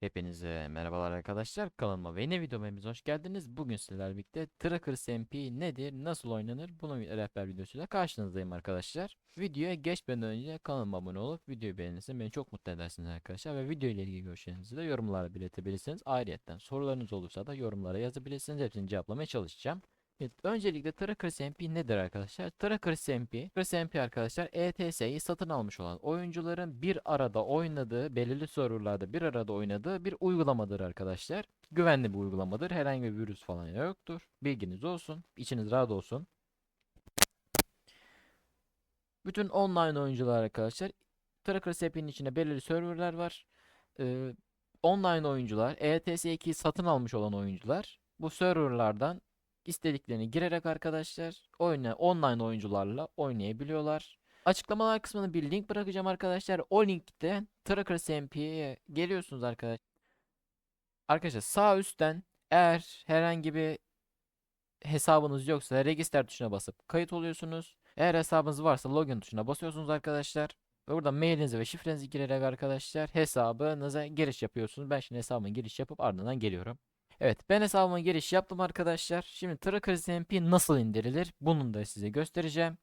Hepinize merhabalar arkadaşlar. Kanalıma ve yeni videoma hoş geldiniz. Bugün sizlerle birlikte Trackers MP nedir, nasıl oynanır bunun rehber videosuyla karşınızdayım arkadaşlar. Videoya geçmeden önce kanalıma abone olup videoyu beğenirseniz beni çok mutlu edersiniz arkadaşlar. Ve video ile ilgili görüşlerinizi de yorumlara belirtebilirsiniz. Ayrıca sorularınız olursa da yorumlara yazabilirsiniz. Hepsini cevaplamaya çalışacağım. Evet, öncelikle Trackers MP nedir arkadaşlar? Trackers MP, Trackers MP arkadaşlar ETS'yi satın almış olan oyuncuların bir arada oynadığı, belirli serverlarda bir arada oynadığı bir uygulamadır arkadaşlar. Güvenli bir uygulamadır. Herhangi bir virüs falan yoktur. Bilginiz olsun. İçiniz rahat olsun. Bütün online oyuncular arkadaşlar Trackers AP'nin içinde belirli serverlar var. Ee, online oyuncular, ETS2'yi satın almış olan oyuncular bu serverlardan istediklerini girerek arkadaşlar oyna online oyuncularla oynayabiliyorlar. Açıklamalar kısmına bir link bırakacağım arkadaşlar. O linkte Trackers MP'ye geliyorsunuz arkadaşlar. Arkadaşlar sağ üstten eğer herhangi bir hesabınız yoksa register tuşuna basıp kayıt oluyorsunuz. Eğer hesabınız varsa login tuşuna basıyorsunuz arkadaşlar. Ve burada mailinizi ve şifrenizi girerek arkadaşlar hesabınıza giriş yapıyorsunuz. Ben şimdi hesabıma giriş yapıp ardından geliyorum. Evet ben hesabıma giriş yaptım arkadaşlar. Şimdi Trackers MP nasıl indirilir? Bunun da size göstereceğim.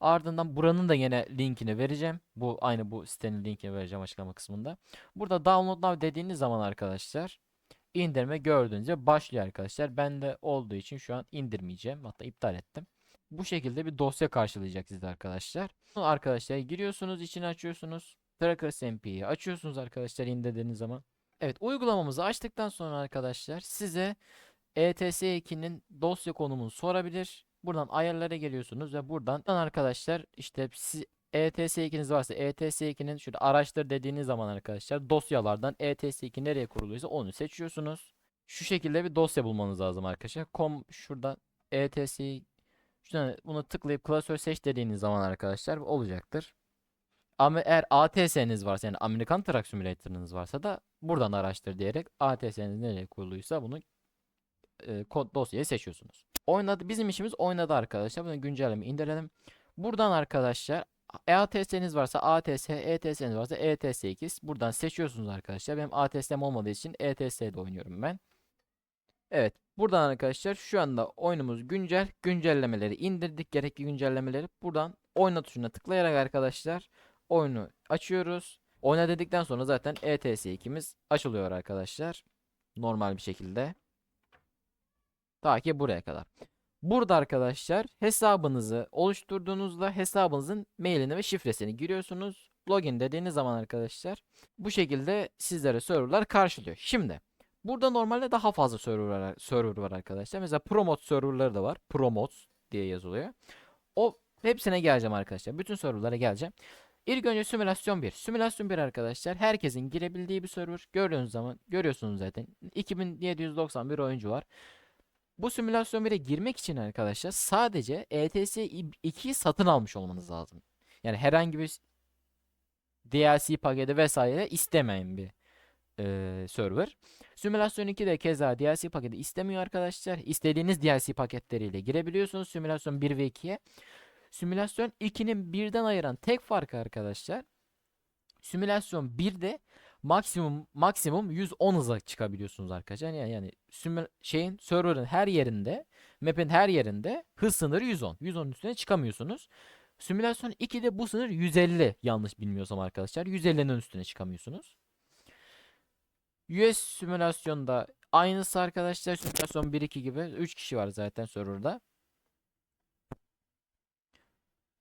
Ardından buranın da yine linkini vereceğim. Bu aynı bu sitenin linkini vereceğim açıklama kısmında. Burada download now dediğiniz zaman arkadaşlar indirme gördüğünüzde başlıyor arkadaşlar. Ben de olduğu için şu an indirmeyeceğim. Hatta iptal ettim. Bu şekilde bir dosya karşılayacak sizde arkadaşlar. Bunu arkadaşlar giriyorsunuz, içini açıyorsunuz. Trackers MP'yi açıyorsunuz arkadaşlar indirdiğiniz zaman. Evet uygulamamızı açtıktan sonra arkadaşlar size ETS2'nin dosya konumunu sorabilir. Buradan ayarlara geliyorsunuz ve buradan arkadaşlar işte siz ETS2'niz varsa ETS2'nin şurada araçtır dediğiniz zaman arkadaşlar dosyalardan ETS2 nereye kuruluysa onu seçiyorsunuz. Şu şekilde bir dosya bulmanız lazım arkadaşlar. Com şuradan ETS şuradan bunu tıklayıp klasör seç dediğiniz zaman arkadaşlar olacaktır. Ama eğer ATS'niz varsa yani Amerikan Truck Simulator'ınız varsa da buradan araştır diyerek ATS'niz nereye kuruluysa bunu e, kod dosyayı seçiyorsunuz. Oynadı bizim işimiz oynadı arkadaşlar. Bunu güncelleme indirelim. Buradan arkadaşlar ATS'niz varsa ATS, ETS'niz varsa ETS2 buradan seçiyorsunuz arkadaşlar. Benim ATS'm olmadığı için ETS'de oynuyorum ben. Evet. Buradan arkadaşlar şu anda oyunumuz güncel. Güncellemeleri indirdik. Gerekli güncellemeleri buradan oyna tuşuna tıklayarak arkadaşlar oyunu açıyoruz. Oyna dedikten sonra zaten ETS2'miz açılıyor arkadaşlar. Normal bir şekilde. Ta ki buraya kadar. Burada arkadaşlar hesabınızı oluşturduğunuzda hesabınızın mailini ve şifresini giriyorsunuz. Login dediğiniz zaman arkadaşlar bu şekilde sizlere serverlar karşılıyor. Şimdi burada normalde daha fazla server var, server var arkadaşlar. Mesela promote serverları da var. Promotes diye yazılıyor. O hepsine geleceğim arkadaşlar. Bütün serverlara geleceğim. İlk önce simülasyon 1. Simülasyon 1 arkadaşlar herkesin girebildiği bir server. Gördüğünüz zaman görüyorsunuz zaten 2791 oyuncu var. Bu simülasyon 1'e girmek için arkadaşlar sadece ETS 2'yi satın almış olmanız lazım. Yani herhangi bir DLC paketi vesaire istemeyen bir e, server. Simülasyon 2 de keza DLC paketi istemiyor arkadaşlar. İstediğiniz DLC paketleriyle girebiliyorsunuz simülasyon 1 ve 2'ye. Simülasyon 2'nin birden ayıran tek farkı arkadaşlar. Simülasyon 1'de maksimum maksimum 110 hıza çıkabiliyorsunuz arkadaşlar. Yani yani simül şeyin server'ın her yerinde, map'in her yerinde hız sınırı 110. 110 üstüne çıkamıyorsunuz. Simülasyon 2'de bu sınır 150 yanlış bilmiyorsam arkadaşlar. 150'nin üstüne çıkamıyorsunuz. US simülasyonda aynısı arkadaşlar. Simülasyon 1-2 gibi 3 kişi var zaten serverda.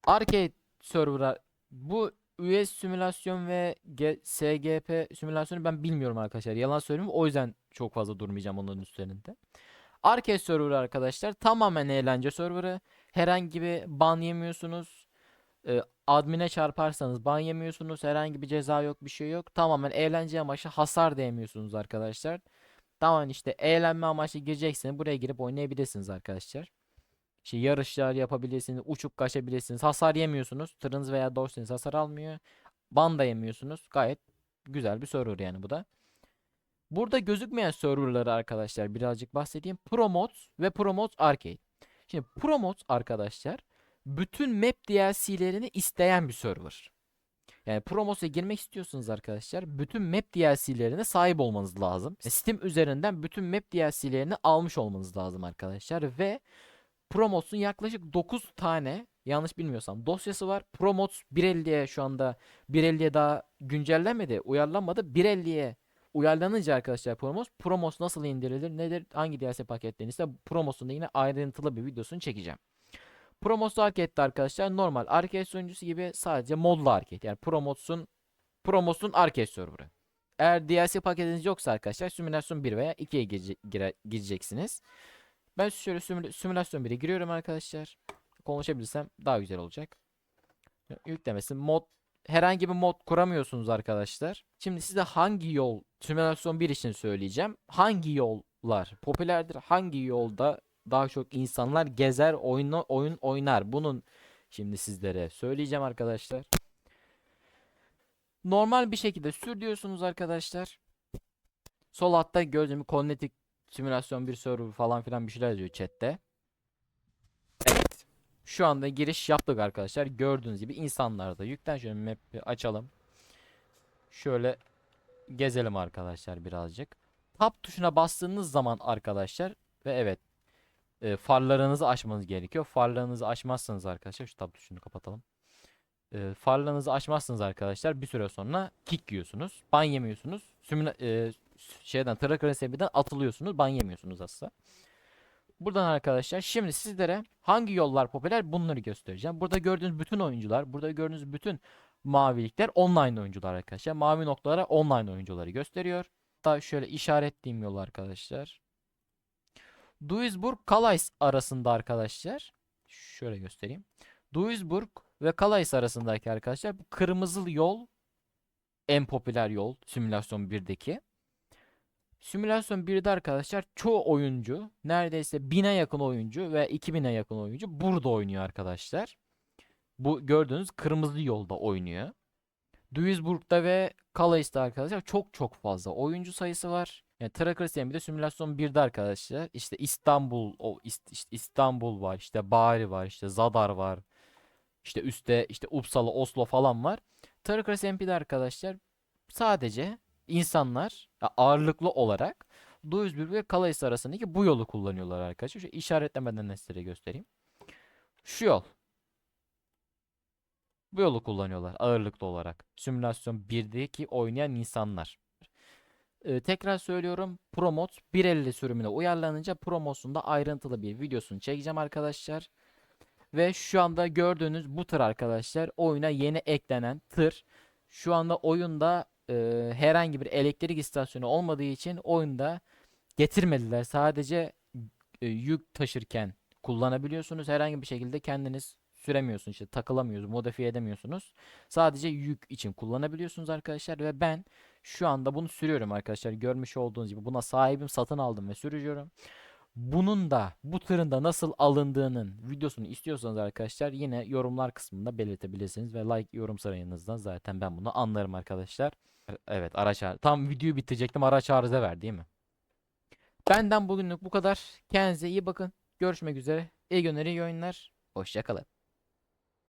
Arcade server'a bu US simülasyon ve G- SGP simülasyonu ben bilmiyorum arkadaşlar. Yalan söyleyeyim. O yüzden çok fazla durmayacağım onların üstlerinde. Arcade server arkadaşlar tamamen eğlence serverı. Herhangi bir ban yemiyorsunuz. Ee, admin'e çarparsanız ban yemiyorsunuz. Herhangi bir ceza yok, bir şey yok. Tamamen eğlence amaçlı hasar da yemiyorsunuz arkadaşlar. Tamamen işte eğlenme amaçlı gireceksiniz. Buraya girip oynayabilirsiniz arkadaşlar. İşte yarışlar yapabilirsiniz, uçup kaçabilirsiniz. Hasar yemiyorsunuz. Tırınız veya dosyanız hasar almıyor. Ban da yemiyorsunuz. Gayet güzel bir server yani bu da. Burada gözükmeyen serverları arkadaşlar birazcık bahsedeyim. Promotes ve Promotes Arcade. Şimdi Promotes arkadaşlar bütün map DLC'lerini isteyen bir server. Yani Promos'a girmek istiyorsanız arkadaşlar bütün map DLC'lerine sahip olmanız lazım. Steam üzerinden bütün map DLC'lerini almış olmanız lazım arkadaşlar ve Promos'un yaklaşık 9 tane yanlış bilmiyorsam dosyası var. Promos 1.50'ye şu anda 1.50'ye daha güncellenmedi, uyarlanmadı. 1.50'ye uyarlanınca arkadaşlar Promos, Promos nasıl indirilir, nedir, hangi DLC paketlerini ise Promos'un da yine ayrıntılı bir videosunu çekeceğim. Promos Arcade'de arkadaşlar normal arcade sunucusu gibi sadece modlu arcade. Yani Promos'un Promos'un arcade serverı. Eğer DLC paketiniz yoksa arkadaşlar simülasyon 1 veya 2'ye girece- gire- gireceksiniz. Ben şöyle simül- simülasyon 1'e giriyorum arkadaşlar. Konuşabilsem daha güzel olacak. Yüklemesin. Mod herhangi bir mod kuramıyorsunuz arkadaşlar. Şimdi size hangi yol simülasyon 1 için söyleyeceğim. Hangi yollar popülerdir? Hangi yolda daha çok insanlar gezer, oyunu, oyun oynar? Bunun şimdi sizlere söyleyeceğim arkadaşlar. Normal bir şekilde sür diyorsunuz arkadaşlar. Sol altta gördüğüm Cognitive simülasyon bir server falan filan bir şeyler yazıyor chatte. Evet. Şu anda giriş yaptık arkadaşlar. Gördüğünüz gibi insanlar da yüklen şöyle map'i açalım. Şöyle gezelim arkadaşlar birazcık. Tab tuşuna bastığınız zaman arkadaşlar ve evet e, farlarınızı açmanız gerekiyor. Farlarınızı açmazsanız arkadaşlar şu tab tuşunu kapatalım. E, farlarınızı açmazsanız arkadaşlar bir süre sonra kick yiyorsunuz. Ban yemiyorsunuz. Sümüla, e, şeyden Tracker SMB'den atılıyorsunuz. Ban yemiyorsunuz aslında. Buradan arkadaşlar şimdi sizlere hangi yollar popüler bunları göstereceğim. Burada gördüğünüz bütün oyuncular, burada gördüğünüz bütün mavilikler online oyuncular arkadaşlar. Mavi noktalara online oyuncuları gösteriyor. Hatta şöyle işaretleyeyim yolu arkadaşlar. Duisburg Calais arasında arkadaşlar. Şöyle göstereyim. Duisburg ve Calais arasındaki arkadaşlar bu kırmızı yol en popüler yol simülasyon 1'deki. Simülasyon 1'de arkadaşlar çoğu oyuncu neredeyse 1000'e yakın oyuncu ve 2000'e yakın oyuncu burada oynuyor arkadaşlar. Bu gördüğünüz kırmızı yolda oynuyor. Duisburg'da ve Calais'te arkadaşlar çok çok fazla oyuncu sayısı var. Yani Tracker Sim'de simülasyon 1'de arkadaşlar işte İstanbul o işte İstanbul var, işte Bari var, işte Zadar var. İşte üstte işte Uppsala, Oslo falan var. Tracker SMP'de arkadaşlar sadece insanlar ağırlıklı olarak Duisburg ve Calais arasındaki bu yolu kullanıyorlar arkadaşlar. Şu işaretlemeden de size göstereyim. Şu yol. Bu yolu kullanıyorlar ağırlıklı olarak. Simülasyon 1'deki oynayan insanlar. Ee, tekrar söylüyorum. Promot 1.50 sürümüne uyarlanınca Promos'un da ayrıntılı bir videosunu çekeceğim arkadaşlar. Ve şu anda gördüğünüz bu tır arkadaşlar oyuna yeni eklenen tır. Şu anda oyunda e, herhangi bir elektrik istasyonu olmadığı için oyunda getirmediler. Sadece e, yük taşırken kullanabiliyorsunuz. Herhangi bir şekilde kendiniz süremiyorsunuz. işte takılamıyorsunuz, modifiye edemiyorsunuz. Sadece yük için kullanabiliyorsunuz arkadaşlar ve ben şu anda bunu sürüyorum arkadaşlar. Görmüş olduğunuz gibi buna sahibim, satın aldım ve sürüyorum. Bunun da bu tırın da nasıl alındığının videosunu istiyorsanız arkadaşlar yine yorumlar kısmında belirtebilirsiniz ve like yorum sarayınızdan zaten ben bunu anlarım arkadaşlar. Evet araç ar- tam videoyu bitirecektim araç arıza ver değil mi? Benden bugünlük bu kadar. Kendinize iyi bakın. Görüşmek üzere. İyi günler, iyi oyunlar. Hoşçakalın.